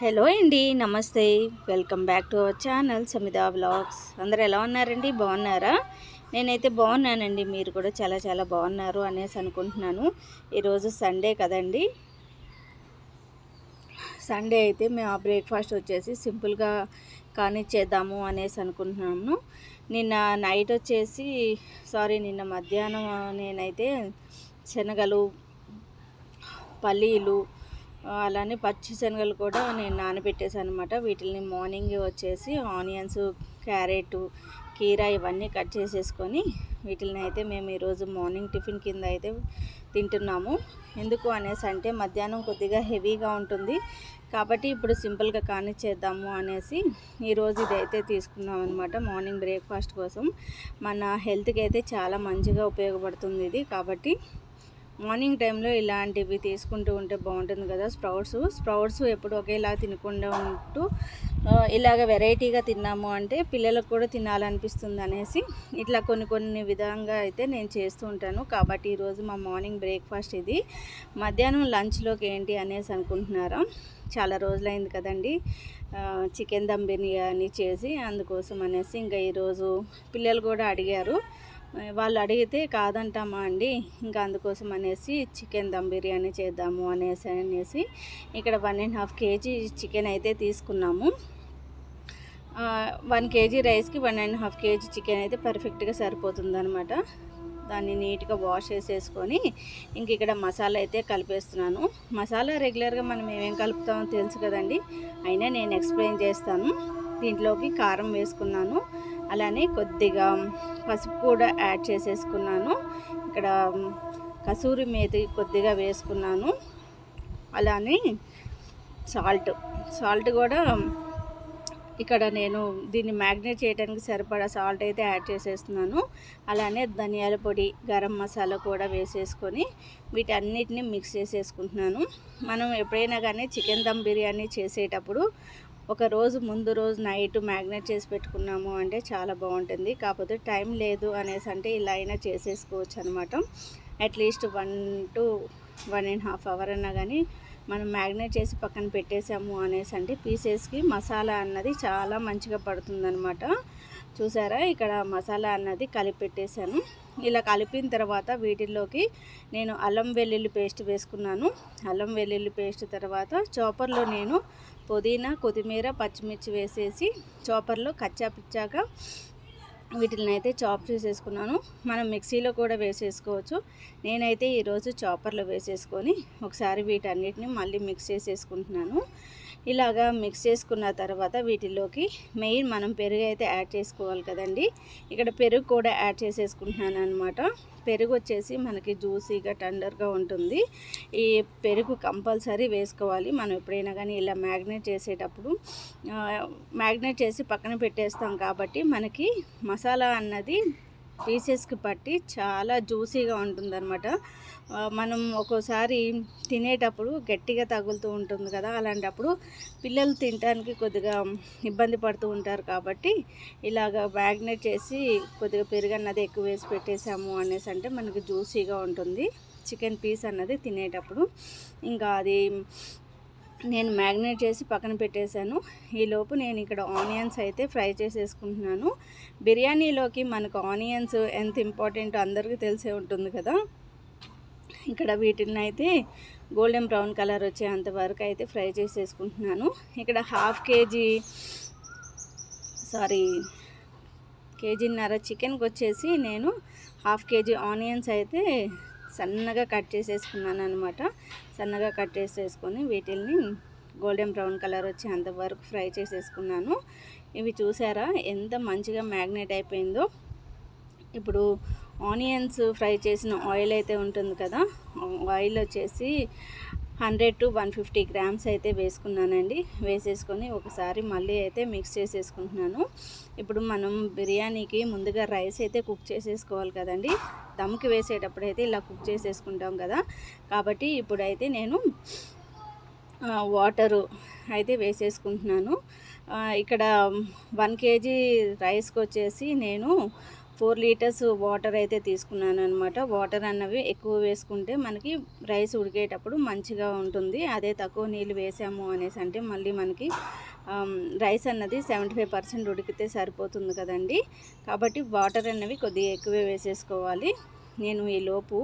Hello అండి నమస్తే. Welcome back to our channel Samitha vlogs. అందరు ఎలా ఉన్నారండి? బాగున్నారా? నేనైతే బాగున్నానండి. మీరు కూడా చాలా చాలా బాగున్నారు అనేసి అనుకుంటున్నాను. ఈరోజు సండే కదండి. సండే అయితే మేము ఆ బ్రేక్ఫాస్ట్ వచ్చేసి సింపుల్గా కానిచ్చేద్దాము అనేసి అనుకుంటున్నాము నిన్న నైట్ వచ్చేసి సారీ నిన్న మధ్యాహ్నం నేనైతే శనగలు పల్లీలు అలానే పచ్చి శనగలు కూడా నేను నానబెట్టేసాను అనమాట వీటిని మార్నింగ్ వచ్చేసి ఆనియన్స్ క్యారెట్ కీరా ఇవన్నీ కట్ చేసేసుకొని వీటిని అయితే మేము ఈరోజు మార్నింగ్ టిఫిన్ కింద అయితే తింటున్నాము. ఎందుకు అనేసి అంటే మధ్యాహ్నం కొద్దిగా హెవీగా ఉంటుంది. కాబట్టి ఇప్పుడు సింపుల్గా కానిచ్చేద్దాము అనేసి ఈరోజు ఇదైతే తీసుకున్నాం అనమాట మార్నింగ్ బ్రేక్ఫాస్ట్ కోసం. మన హెల్త్కి అయితే చాలా మంచిగా ఉపయోగపడుతుంది ఇది. కాబట్టి మార్నింగ్ టైంలో ఇలాంటివి తీసుకుంటూ ఉంటే బాగుంటుంది కదా స్ప్రౌట్స్. స్ప్రౌట్స్ ఎప్పుడు ఒకేలా తినకుండా ఉంటూ ఇలాగ వెరైటీగా తిన్నాము అంటే పిల్లలకు కూడా తినాలనిపిస్తుంది అనేసి ఇట్లా కొన్ని కొన్ని విధంగా అయితే నేను చేస్తూ ఉంటాను. కాబట్టి ఈరోజు మా మార్నింగ్ బ్రేక్ఫాస్ట్ ఇది. మధ్యాహ్నం లంచ్లోకి ఏంటి అనేసి అనుకుంటున్నారా? చాలా రోజులైంది కదండి. చికెన్ దమ్ బిర్యానీ చేసి అందుకోసం అనేసి ఇంకా ఈరోజు పిల్లలు కూడా అడిగారు. వాళ్ళు అడిగితే కాదంటామా అండి? ఇంకా అందుకోసం అనేసి చికెన్ దమ్ బిర్యానీ చేద్దాము అనేసి అనేసి ఇక్కడ one and half KG chicken అయితే తీసుకున్నాము. వన్ కేజీ రైస్కి one and half KG chicken అయితే పర్ఫెక్ట్గా సరిపోతుందనమాట దాన్ని నీట్గా వాష్ చేసేసుకొని ఇంక ఇక్కడ మసాలా అయితే కలిపేస్తున్నాను. మసాలా రెగ్యులర్గా మనం ఏమేం కలుపుతామో తెలుసు కదండి. అయినా నేను ఎక్స్ప్లెయిన్ చేస్తాను. దీంట్లోకి కారం వేసుకున్నాను. అలానే కొద్దిగా పసుపు కూడా యాడ్ చేసేసుకున్నాను. ఇక్కడ కసూరి మేతి కొద్దిగా వేసుకున్నాను. అలానే సాల్ట్ సాల్ట్ కూడా ఇక్కడ నేను దీన్ని మ్యాగ్నేట్ చేయడానికి సరిపడా సాల్ట్ అయితే యాడ్ చేసేస్తున్నాను. అలానే ధనియాల పొడి గరం మసాలా కూడా వేసేసుకొని వీటన్నిటిని మిక్స్ చేసేసుకుంటున్నాను. మనం ఎప్పుడైనా కానీ చికెన్ దమ్ బిర్యానీ చేసేటప్పుడు ఒక రోజు ముందు రోజు నైట్ మ్యాగ్నేట్ చేసి పెట్టుకున్నాము అంటే చాలా బాగుంటుంది. కాకపోతే టైం లేదు అనేసి అంటే ఇలా అయినా చేసేసుకోవచ్చు అనమాట at least one to one and half hour అన్నా కానీ మనం మ్యాగ్నేట్ చేసి పక్కన పెట్టేసాము అనేసి అంటే పీసెస్కి మసాలా అన్నది చాలా మంచిగా పడుతుందనమాట చూసారా? ఇక్కడ మసాలా అన్నది కలిపి పెట్టేశాను. ఇలా కలిపిన తర్వాత వీటిల్లోకి నేను అల్లం వెల్లుల్లి పేస్ట్ వేసుకున్నాను. అల్లం వెల్లుల్లి పేస్ట్ తర్వాత చాపర్లో నేను పుదీనా కొత్తిమీర పచ్చిమిర్చి వేసేసి చాపర్లో కచ్చా పిచ్చాక వీటిని అయితే చాప్ చేసేసుకున్నాను. మనం మిక్సీలో కూడా వేసేసుకోవచ్చు. నేనైతే ఈరోజు చాపర్లో వేసేసుకొని ఒకసారి వీటన్నిటిని మళ్ళీ మిక్స్ చేసేసుకుంటున్నాను. ఇలాగా మిక్స్ చేసుకున్న తర్వాత వీటిలోకి మెయిన్ మనం పెరుగు అయితే యాడ్ చేసుకోవాలి కదండి. ఇక్కడ పెరుగు కూడా యాడ్ చేసేసుకుంటున్నాను అనమాట పెరుగు వచ్చేసి మనకి జ్యూసీగా టండర్గా ఉంటుంది. ఈ పెరుగు కంపల్సరీ వేసుకోవాలి. మనం ఎప్పుడైనా కానీ ఇలా మ్యాగ్నేట్ చేసేటప్పుడు మ్యాగ్నేట్ చేసి పక్కన పెట్టేస్తాం కాబట్టి మనకి మసాలా అన్నది పీసెస్కి పట్టి చాలా జ్యూసీగా ఉంటుందన్నమాట. మనం ఒక్కోసారి తినేటప్పుడు గట్టిగా తగులుతూ ఉంటుంది కదా అలాంటప్పుడు పిల్లలు తినడానికి కొద్దిగా ఇబ్బంది పడుతూ ఉంటారు కాబట్టి ఇలాగ మ్యాగ్నెట్ చేసి కొద్దిగా పెరుగు అన్నది ఎక్కువ వేసి పెట్టేసాము అనేసి అంటే మనకి జ్యూసీగా ఉంటుంది. చికెన్ పీస్ అన్నది తినేటప్పుడు. ఇంకా అది నేను మ్యాగ్నేట్ చేసి పక్కన పెట్టేశాను. ఈలోపు నేను ఇక్కడ ఆనియన్స్ అయితే ఫ్రై చేసేసుకుంటున్నాను. బిర్యానీలోకి మనకు ఆనియన్స్ ఎంత ఇంపార్టెంట్ అందరికీ తెలిసే ఉంటుంది కదా. ఇక్కడ వీటిని అయితే గోల్డెన్ బ్రౌన్ కలర్ వచ్చేంత వరకు అయితే ఫ్రై చేసేసుకుంటున్నాను. ఇక్కడ హాఫ్ కేజీ సారీ కేజీన్నర చికెన్కి వచ్చేసి నేను హాఫ్ కేజీ ఆనియన్స్ అయితే సన్నగా కట్ చేసేసుకున్నాను అనమాట సన్నగా కట్ చేసేసుకొని వీటిల్ని గోల్డెన్ బ్రౌన్ కలర్ వచ్చి అంతవరకు ఫ్రై చేసేసుకున్నాను. ఇవి చూసారా? ఎంత మంచిగా మ్యాగ్నేట్ అయిపోయిందో. ఇప్పుడు ఆనియన్స్ ఫ్రై చేసిన ఆయిల్ అయితే ఉంటుంది కదా ఆయిల్ వచ్చేసి hundred to one fifty grams అయితే వేసుకున్నానండి. వేసేసుకొని ఒకసారి మళ్ళీ అయితే మిక్స్ చేసేసుకుంటున్నాను. ఇప్పుడు మనం బిర్యానీకి ముందుగా రైస్ అయితే కుక్ చేసేసుకోవాలి కదండి. దమ్కి వేసేటప్పుడు అయితే ఇలా కుక్ చేసేసుకుంటాం కదా. కాబట్టి ఇప్పుడైతే నేను వాటరు అయితే వేసేసుకుంటున్నాను. ఇక్కడ వన్ కేజీ రైస్కి వచ్చేసి నేను ఫోర్ లీటర్స్ వాటర్ అయితే తీసుకున్నాను అనమాట వాటర్ అన్నవి ఎక్కువ వేసుకుంటే మనకి రైస్ ఉడికేటప్పుడు మంచిగా ఉంటుంది. అదే తక్కువ నీళ్ళు వేసాము అనేసి అంటే మళ్ళీ మనకి రైస్ అన్నది సెవెంటీ ఫైవ్ పర్సెంట్ ఉడికితే సరిపోతుంది కదండి. కాబట్టి వాటర్ అన్నవి కొద్దిగా ఎక్కువే వేసేసుకోవాలి. నేను ఈ లోపు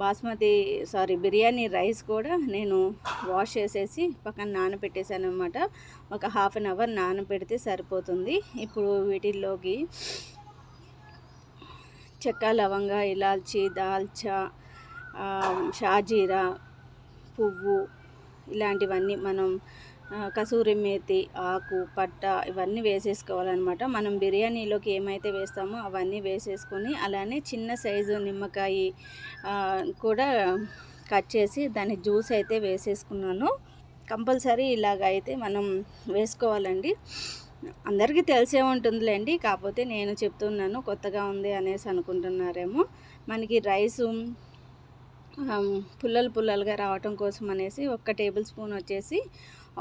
బాస్మతి సారీ బిర్యానీ రైస్ కూడా నేను వాష్ చేసేసి పక్కన నానబెట్టేశాను అనమాట ఒక హాఫ్ అన్ అవర్ నానబెడితే సరిపోతుంది. ఇప్పుడు వీటిల్లోకి చెక్క లవంగ ఇలాల్చి దాల్చా షాజీరా పువ్వు ఇలాంటివన్నీ మనం కసూరి మేతి ఆకు పట్ట ఇవన్నీ వేసేసుకోవాలన్నమాట. మనం బిర్యానీలోకి ఏమైతే వేస్తామో అవన్నీ వేసేసుకొని అలానే చిన్న సైజు నిమ్మకాయ కూడా కట్ చేసి దాని జ్యూస్ అయితే వేసేసుకున్నాను. కంపల్సరీ ఇలాగ అయితే మనం వేసుకోవాలండి. అందరికీ తెలిసే ఉంటుందిలేండి. కాకపోతే నేను చెప్తున్నాను కొత్తగా ఉంది అనేసి అనుకుంటున్నారేమో. మనకి రైసు పుల్లలు పుల్లలుగా రావటం కోసం అనేసి ఒక్క టేబుల్ స్పూన్ వచ్చేసి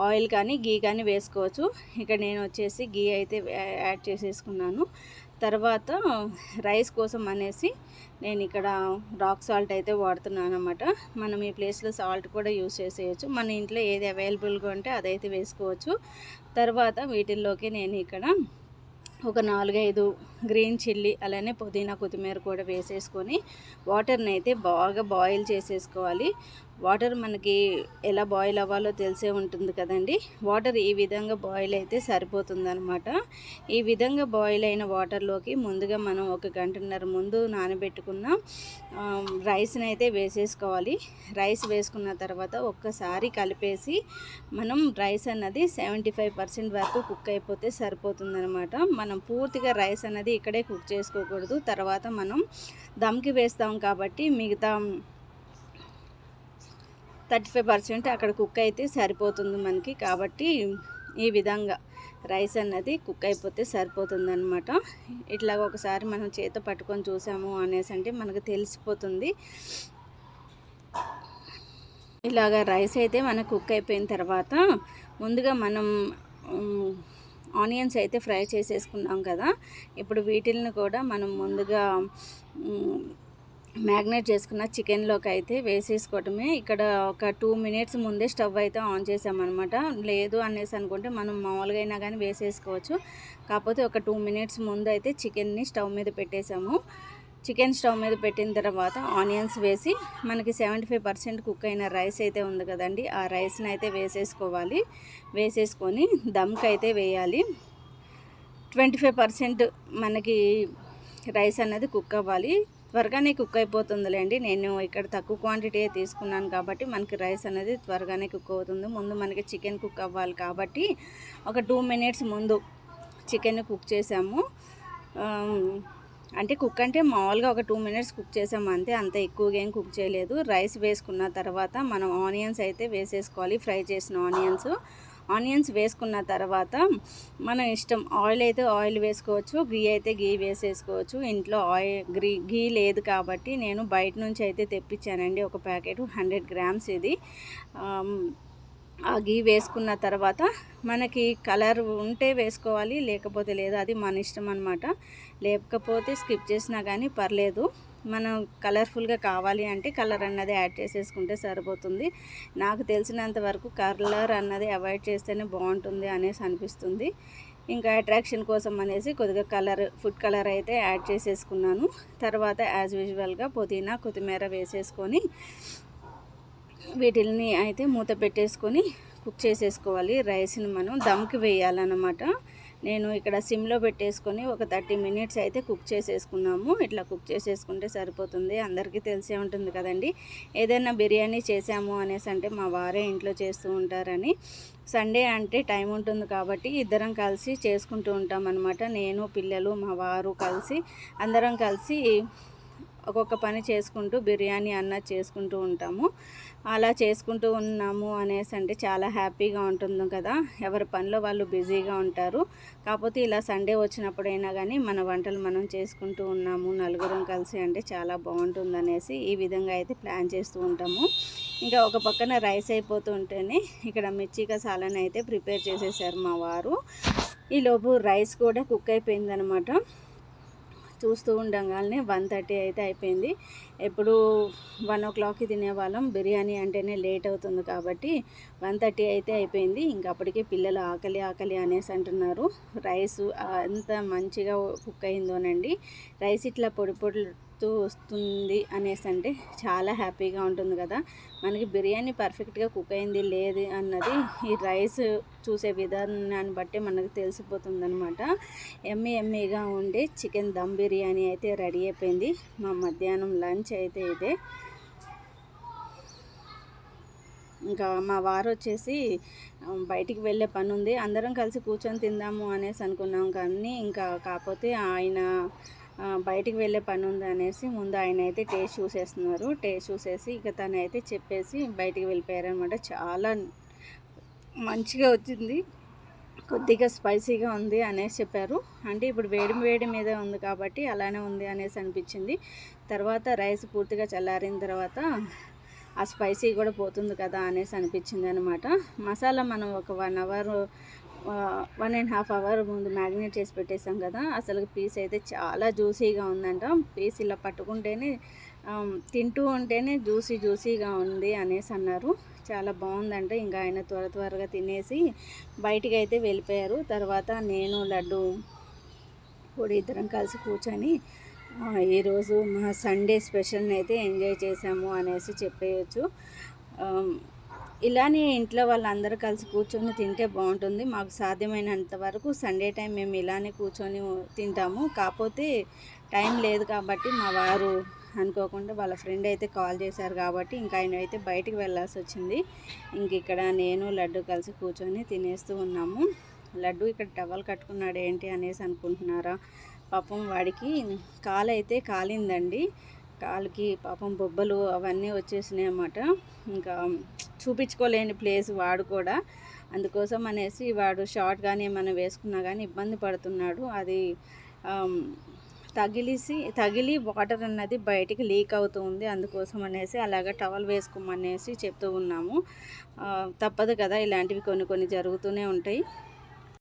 ఆయిల్ కానీ గీ కానీ వేసుకోవచ్చు. ఇక్కడ నేను వచ్చేసి గీ అయితే యాడ్ చేసేసుకున్నాను. తర్వాత రైస్ కోసం అనేసి నేను ఇక్కడ రాక్ సాల్ట్ అయితే వాడుతున్నాను అనమాట మనం ఈ ప్లేస్లో సాల్ట్ కూడా యూస్ చేసేయచ్చు. మన ఇంట్లో ఏది అవైలబుల్గా ఉంటే అదైతే వేసుకోవచ్చు. తర్వాత వీటిల్లోకి నేను ఇక్కడ ఒక నాలుగైదు గ్రీన్ చిల్లీ అలానే పుదీనా కొత్తిమీర కూడా వేసేసుకొని వాటర్ని అయితే బాగా బాయిల్ చేసేసుకోవాలి. వాటర్ మనకి ఎలా బాయిల్ అవ్వాలో తెలిసే ఉంటుంది కదండి. వాటర్ ఈ విధంగా బాయిల్ అయితే సరిపోతుందనమాట ఈ విధంగా బాయిల్ అయిన వాటర్లోకి ముందుగా మనం ఒక గంటన్నర ముందు నానబెట్టుకున్న రైస్ని అయితే వేసేసుకోవాలి. రైస్ వేసుకున్న తర్వాత ఒక్కసారి కలిపేసి మనం రైస్ అన్నది సెవెంటీ ఫైవ్ పర్సెంట్ వరకు కుక్ అయిపోతే సరిపోతుందనమాట మనం పూర్తిగా రైస్ అన్నది ఇక్కడే కుక్ చేసుకోకూడదు. తర్వాత మనం దమ్కి వేస్తాం కాబట్టి మిగతా థర్టీ ఫైవ్ పర్సెంట్ అక్కడ కుక్ అయితే సరిపోతుంది మనకి. కాబట్టి ఈ విధంగా రైస్ అన్నది కుక్ అయిపోతే సరిపోతుంది అనమాట ఇట్లా ఒకసారి మనం చేత పట్టుకొని చూసాము అనేసి అంటే మనకు తెలిసిపోతుంది. ఇలాగ రైస్ అయితే మనకు కుక్ అయిపోయిన తర్వాత ముందుగా మనం ఆనియన్స్ అయితే ఫ్రై చేసేసుకున్నాం కదా. ఇప్పుడు వీటిల్ని కూడా మనం ముందుగా మ్యాగ్నేట్ చేసుకున్న చికెన్లోకి అయితే వేసేసుకోవటమే. ఇక్కడ ఒక టూ మినిట్స్ ముందే స్టవ్ అయితే ఆన్ చేసామన్నమాట. లేదు అనేసి అనుకుంటే మనం మామూలుగా అయినా కానీ వేసేసుకోవచ్చు. కాకపోతే ఒక టూ మినిట్స్ ముందు అయితే చికెన్ని స్టవ్ మీద పెట్టేసాము. చికెన్ స్టవ్ మీద పెట్టిన తర్వాత ఆనియన్స్ వేసి మనకి సెవెంటీ ఫైవ్ పర్సెంట్ కుక్ అయిన రైస్ అయితే ఉంది కదండి. ఆ రైస్ని అయితే వేసేసుకోవాలి. వేసేసుకొని దమ్కి అయితే వేయాలి. ట్వంటీ ఫైవ్ పర్సెంట్ మనకి రైస్ అనేది కుక్ అవ్వాలి. త్వరగానే కుక్ అయిపోతుందిలేండి. నేను ఇక్కడ తక్కువ క్వాంటిటీ తీసుకున్నాను కాబట్టి మనకి రైస్ అనేది త్వరగానే కుక్ అవుతుంది. ముందు మనకి చికెన్ కుక్ అవ్వాలి కాబట్టి ఒక టూ మినిట్స్ ముందు చికెన్ కుక్ చేసాము. అంటే కుక్ అంటే మామూలుగా ఒక టూ మినిట్స్ కుక్ చేసాము అంతే. అంత ఎక్కువగా ఏం కుక్ చేయలేదు. రైస్ వేసుకున్న తర్వాత మనం ఆనియన్స్ అయితే వేసేసుకోవాలి. ఫ్రై చేసిన ఆనియన్స్ ఆనియన్స్ వేసుకున్న తర్వాత మన ఇష్టం ఆయిల్ అయితే ఆయిల్ వేసుకోవచ్చు గీ అయితే గీ వేసేసుకోవచ్చు. ఇంట్లో ఆయిల్ గ్రీ గీ లేదు కాబట్టి నేను బయట నుంచి అయితే తెప్పించానండి. ఒక ప్యాకెట్ హండ్రెడ్ గ్రామ్స్ ఇది. ఆ గీ వేసుకున్న తర్వాత మనకి కలర్ ఉంటే వేసుకోవాలి లేకపోతే లేదు అది మన ఇష్టం అనమాట లేకపోతే స్కిప్ చేసినా కానీ పర్లేదు. మనం కలర్ఫుల్గా కావాలి అంటే కలర్ అన్నది యాడ్ చేసేసుకుంటే సరిపోతుంది. నాకు తెలిసినంత వరకు కలర్ అన్నది అవాయిడ్ చేస్తేనే బాగుంటుంది అనేసి అనిపిస్తుంది. ఇంకా అట్రాక్షన్ కోసం అనేసి కొద్దిగా కలర్ ఫుడ్ కలర్ అయితే యాడ్ చేసేసుకున్నాను. తర్వాత యాజ్ యూజువల్గా పుదీనా కొత్తిమీర వేసేసుకొని వీటిని అయితే మూత పెట్టేసుకొని కుక్ చేసేసుకోవాలి. రైస్ని మనం దమ్కి వేయాలన్నమాట. నేను ఇక్కడ సిమ్లో పెట్టేసుకొని ఒక థర్టీ మినిట్స్ అయితే కుక్ చేసేసుకున్నాము. ఇట్లా కుక్ చేసేసుకుంటే సరిపోతుంది. అందరికీ తెలిసే ఉంటుంది కదండి. ఏదైనా బిర్యానీ చేసాము అనేసి అంటే మా వారే ఇంట్లో చేస్తూ ఉంటారని. సండే అంటే టైం ఉంటుంది కాబట్టి ఇద్దరం కలిసి చేసుకుంటూ ఉంటాం అనమాట నేను పిల్లలు మా వారు కలిసి అందరం కలిసి ఒక్కొక్క పని చేసుకుంటూ బిర్యానీ అన్న చేసుకుంటూ ఉంటాము. అలా చేసుకుంటూ ఉన్నాము అనేసి అంటే చాలా హ్యాపీగా ఉంటుంది కదా. ఎవరి పనిలో వాళ్ళు బిజీగా ఉంటారు. కాకపోతే ఇలా సండే వచ్చినప్పుడైనా కానీ మన వంటలు మనం చేసుకుంటూ ఉన్నాము. నలుగురం కలిసి అంటే చాలా బాగుంటుంది అనేసి ఈ విధంగా అయితే ప్లాన్ చేస్తూ ఉంటాము. ఇంకా ఒక పక్కన రైస్ అయిపోతూ ఉంటేనే ఇక్కడ మిర్చిక సాలని అయితే ప్రిపేర్ చేసేసారు మా వారు. ఈలోపు రైస్ కూడా కుక్ అయిపోయిందనమాట. చూస్తూ ఉండగానే వన్ థర్టీ అయితే అయిపోయింది. ఎప్పుడు వన్ ఓ క్లాక్కి తినేవాళ్ళం. బిర్యానీ అంటేనే లేట్ అవుతుంది కాబట్టి వన్ థర్టీ అయితే అయిపోయింది. ఇంక అప్పటికే పిల్లలు ఆకలి ఆకలి అనేసి అంటున్నారు. రైస్ ఎంత మంచిగా కుక్ అయిందోనండి. రైస్ ఇట్లా పొడి వస్తూ వస్తుంది అనేసి అంటే చాలా హ్యాపీగా ఉంటుంది కదా. మనకి బిర్యానీ పర్ఫెక్ట్గా కుక్ అయింది లేదు అన్నది ఈ రైస్ చూసే విధానాన్ని బట్టి మనకు తెలిసిపోతుంది అనమాట ఎమ్మి ఎమ్మెగా ఉండే చికెన్ దమ్ బిర్యానీ అయితే రెడీ అయిపోయింది. మా మధ్యాహ్నం లంచ్ అయితే ఇదే. ఇంకా మా వారు వచ్చేసి బయటికి వెళ్ళే పని ఉంది అందరం కలిసి కూర్చొని తిందాము అనేసి అనుకున్నాం కానీ ఇంకా కాకపోతే ఆయన బయటికి వెళ్ళే పని ఉంది అనేసి ముందు ఆయన అయితే టేస్ట్ చూసేస్తున్నారు. టేస్ట్ చూసేసి ఇక తను అయితే చెప్పేసి బయటికి వెళ్ళిపోయారనమాట చాలా మంచిగా వచ్చింది. కొద్దిగా స్పైసీగా ఉంది అనేసి చెప్పారు. అంటే ఇప్పుడు వేడి వేడి మీద ఉంది కాబట్టి అలానే ఉంది అనేసి అనిపించింది. తర్వాత రైస్ పూర్తిగా చల్లారిన తర్వాత ఆ స్పైసీ కూడా పోతుంది కదా అనేసి అనిపించింది అనమాట మసాలా మనం ఒక one hour one and half hour ముందు మ్యాగ్నేట్ చేసి పెట్టేసాం కదా. అసలు పీస్ అయితే చాలా జ్యూసీగా ఉందంట. పీస్ ఇలా పట్టుకుంటేనే తింటూ ఉంటేనే జ్యూసీ జ్యూసీగా ఉంది అనేసి అన్నారు. చాలా బాగుందంట. ఇంకా ఆయన త్వర త్వరగా తినేసి బయటికి అయితే వెళ్ళిపోయారు. తర్వాత నేను లడ్డు కూడా ఇద్దరం కలిసి కూర్చొని ఈరోజు మా సండే స్పెషల్ని అయితే ఎంజాయ్ చేసాము అనేసి చెప్పేయచ్చు. ఇలానే ఇంట్లో వాళ్ళందరూ కలిసి కూర్చొని తింటే బాగుంటుంది. మాకు సాధ్యమైనంత వరకు సండే టైం మేము ఇలానే కూర్చొని తింటాము. కాకపోతే టైం లేదు కాబట్టి మా వారు అనుకోకుండా వాళ్ళ ఫ్రెండ్ అయితే కాల్ చేశారు కాబట్టి ఇంకా ఆయన అయితే బయటికి వెళ్ళాల్సి వచ్చింది. ఇంక ఇక్కడ నేను లడ్డు కలిసి కూర్చొని తినేస్తూ ఉన్నాము. లడ్డు ఇక్కడ టవల్ కట్టుకున్నాడు ఏంటి అనేసి అనుకుంటున్నారా? పాపం వాడికి కాలు అయితే కాలిందండి. కాలుకి పాపం బొబ్బలు అవన్నీ వచ్చేసినాయి అన్నమాట. ఇంకా చూపించుకోలేని ప్లేస్ వాడు కూడా. అందుకోసం అనేసి వాడు షార్ట్ కానీ ఏమైనా వేసుకున్నా కానీ ఇబ్బంది పడుతున్నాడు. అది తగిలిసి తగిలి వాటర్ అన్నది బయటికి లీక్ అవుతుంది అందుకోసం అనేసి అలాగ టవల్ వేసుకోమనేసి చెప్తూ ఉన్నాము. తప్పదు కదా ఇలాంటివి కొన్ని కొన్ని జరుగుతూనే ఉంటాయి.